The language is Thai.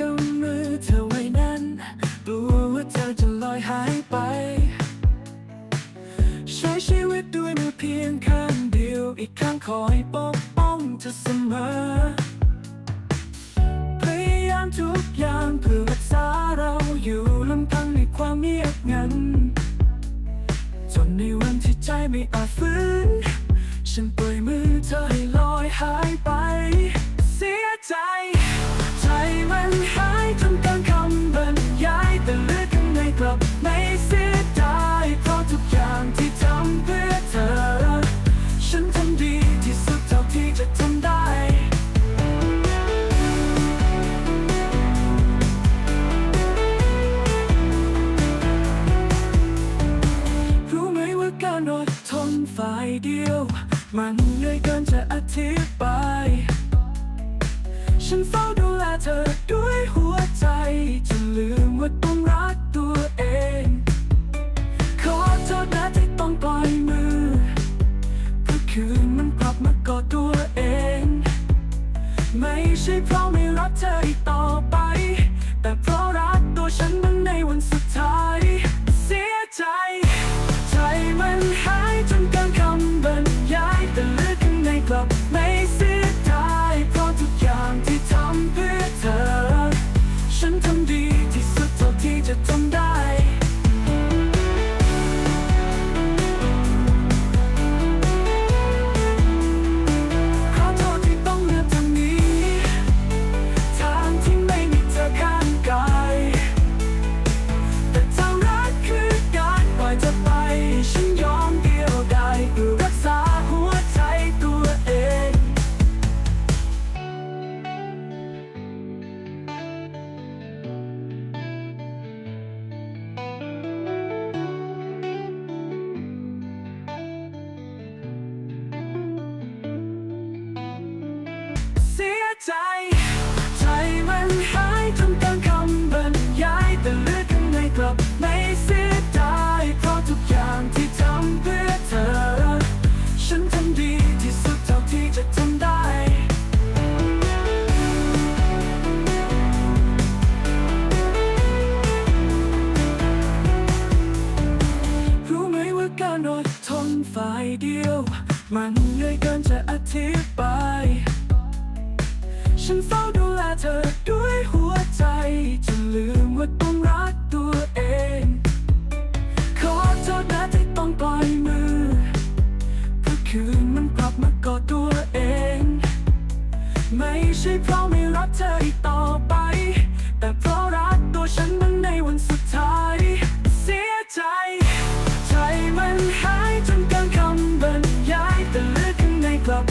กำมือเธอไว้นั้นกลัวว่าเธอจะลอยหายไป ใช้ชีวิตด้วยมือเพียงข้างเดียว อีกข้างคอยปกป้องเธอเสมอ พยายามทุกอย่างเพื่อรักษาเราอยู่ลำพังในความเงียบงัน จนในวันที่ใจไม่อาจฟื้น ฉันปล่อยมือเธอให้ลอยหายไป เดียว มันเหนื่อยเกินจะอธิบาย ฉันเฝ้าดูแลเธอ come deep. ใจ ใจมันหายทั้งตั้คำบรรยายแต่เลือดข้นในกลับไม่เสียดายเพราะทุกอย่างที่ทำเพื่อเธอ ฉันทำดีที่สุดเท่าที่จะทำได้การอดทนฝ่ายเดียว มันเหนื่อยเกินจะอธิ ฉันเฝ้าดูแลเธอด้วยหัวใจ จะลืมว่าต้องรักตัวเอง ขอโทษนะที่ต้องปล่อยมือเพื่อคืนมันกลับมากอดตัวเอง ไม่ใช่เพราะไม่รักเธออีกต่อไป แต่เพราะรักตัวฉันมันในวันสุดท้าย เสียใจ ใจมันหายจนเกินคำบรรยายแต่ลึกข้างในกลับ